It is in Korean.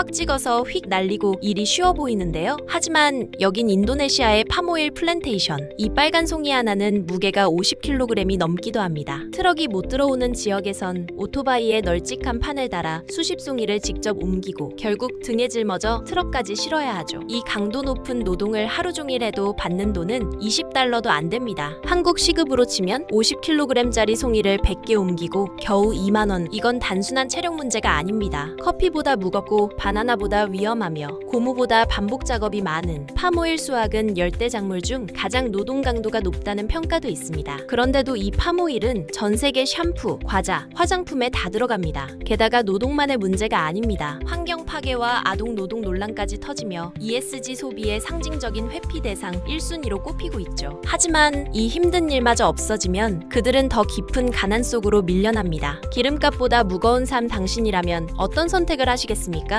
확 찍어서 휙 날리고 일이 쉬워 보이는데요. 하지만 여긴 인도네시아의 파모일 플랜테이션. 이 빨간 송이 하나는 무게가 50kg이 넘기도 합니다. 트럭이 못 들어오는 지역에선 오토바이에 널찍한 판을 달아 수십 송이를 직접 옮기고 결국 등에 짊어져 트럭까지 실어야 하죠. 이 강도 높은 노동을 하루 종일 해도 받는 돈은 20달러도 안 됩니다. 한국 시급으로 치면 50kg짜리 송이를 100개 옮기고 겨우 2만 원. 이건 단순한 체력 문제가 아닙니다. 커피보다 무겁고 바 나나보다 위험하며 고무보다 반복 작업이 많은 파모일 수확은 열대 작물 중 가장 노동 강도가 높다는 평가도 있습니다. 그런데도 이 파모일은 전 세계 샴푸, 과자, 화장품에 다 들어갑니다. 게다가 노동만의 문제가 아닙니다. 환경 파괴와 아동 노동 논란까지 터지며 ESG 소비의 상징적인 회피 대상 1순위로 꼽히고 있죠. 하지만 이 힘든 일마저 없어지면 그들은 더 깊은 가난 속으로 밀려납니다. 기름값보다 무거운 삶 당신이라면 어떤 선택을 하시겠습니까?